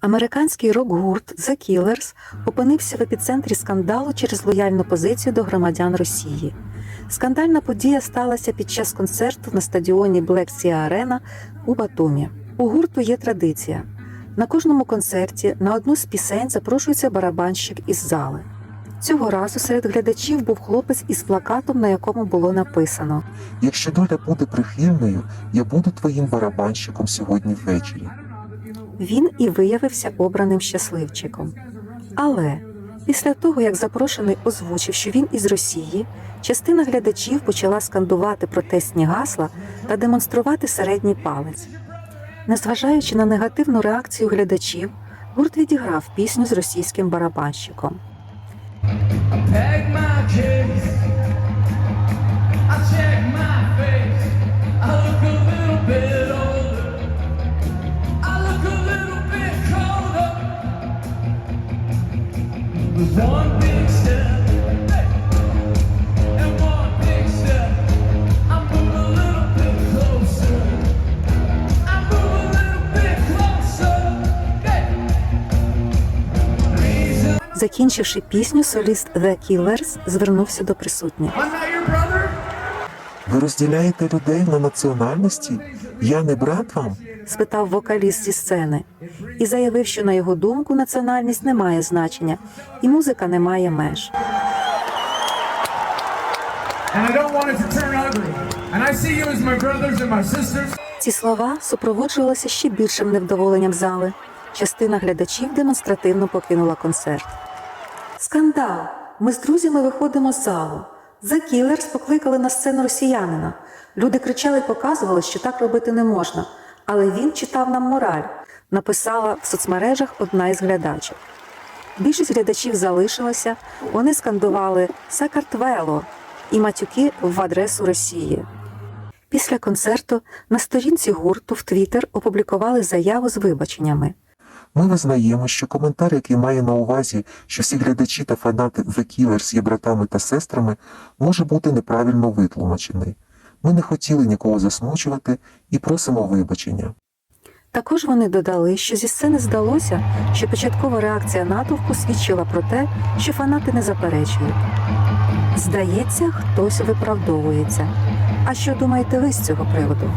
Американський рок-гурт The Killers опинився в епіцентрі скандалу через лояльну позицію до громадян Росії. Скандальна подія сталася під час концерту на стадіоні Black Sea Arena у Батумі. У гурту є традиція. На кожному концерті на одну з пісень запрошується барабанщик із зали. Цього разу серед глядачів був хлопець із плакатом, на якому було написано Якщо доля буде прихильною, я буду твоїм барабанщиком сьогодні ввечері. Він і виявився обраним щасливчиком. Але після того, як запрошений озвучив, що він із Росії, частина глядачів почала скандувати протестні гасла та демонструвати середній палець. Незважаючи на негативну реакцію глядачів, гурт відіграв пісню з російським барабанщиком. Закінчивши пісню, соліст The Killers звернувся до присутніх. Ви розділяєте людей на національності? Я не брат вам? спитав вокаліст зі сцени і заявив, що на його думку національність не має значення і музика не має меж. Ці слова супроводжувалися ще більшим невдоволенням зали. Частина глядачів демонстративно покинула концерт. Скандал! Ми з друзями виходимо з залу. The Killers покликали на сцену росіянина. Люди кричали і показували, що так робити не можна. Але він читав нам мораль, написала в соцмережах одна із глядачів. Більшість глядачів залишилася, вони скандували Сакартвело і матюки в адресу Росії. Після концерту на сторінці гурту в Твіттер опублікували заяву з вибаченнями. Ми визнаємо, що коментар, який має на увазі, що всі глядачі та фанати The Killers є братами та сестрами, може бути неправильно витлумачений. Ми не хотіли нікого засмучувати і просимо вибачення. Також вони додали, що зі сцени здалося, що початкова реакція натовпу свідчила про те, що фанати не заперечують. Здається, хтось виправдовується. А що думаєте ви з цього приводу?